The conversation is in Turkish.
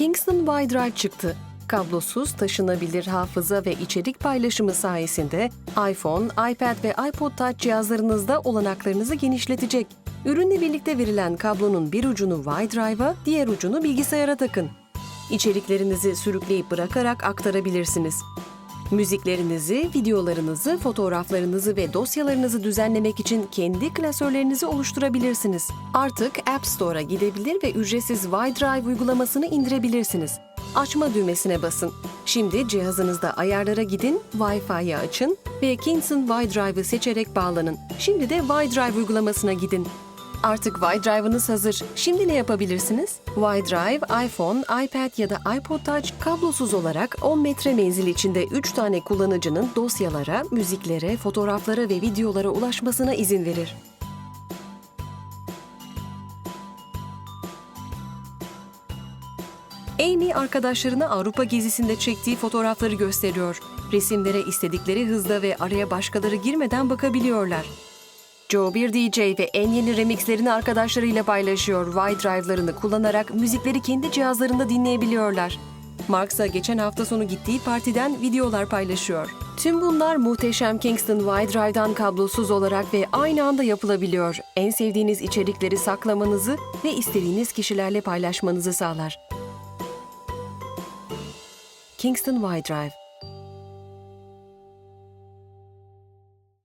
Kingston Y-Drive çıktı. Kablosuz taşınabilir hafıza ve içerik paylaşımı sayesinde iPhone, iPad ve iPod Touch cihazlarınızda olanaklarınızı genişletecek. Ürünle birlikte verilen kablonun bir ucunu Y-Drive'a, diğer ucunu bilgisayara takın. İçeriklerinizi sürükleyip bırakarak aktarabilirsiniz. Müziklerinizi, videolarınızı, fotoğraflarınızı ve dosyalarınızı düzenlemek için kendi klasörlerinizi oluşturabilirsiniz. Artık App Store'a gidebilir ve ücretsiz Y-Drive uygulamasını indirebilirsiniz. Açma düğmesine basın. Şimdi cihazınızda ayarlara gidin, Wi-Fi'yi açın ve Kingston Y-Drive'ı seçerek bağlanın. Şimdi de Y-Drive uygulamasına gidin. Artık Y-Drive'ınız hazır. Şimdi ne yapabilirsiniz? Y-Drive, iPhone, iPad ya da iPod Touch kablosuz olarak 10 metre menzil içinde 3 tane kullanıcının dosyalara, müziklere, fotoğraflara ve videolara ulaşmasına izin verir. Amy arkadaşlarına Avrupa gezisinde çektiği fotoğrafları gösteriyor. Resimlere istedikleri hızda ve araya başkaları girmeden bakabiliyorlar. Joe bir DJ ve en yeni remixlerini arkadaşlarıyla paylaşıyor. Y-Drive'larını kullanarak müzikleri kendi cihazlarında dinleyebiliyorlar. Mark ise geçen hafta sonu gittiği partiden videolar paylaşıyor. Tüm bunlar muhteşem Kingston Y-Drive'dan kablosuz olarak ve aynı anda yapılabiliyor. En sevdiğiniz içerikleri saklamanızı ve istediğiniz kişilerle paylaşmanızı sağlar. Kingston Y-Drive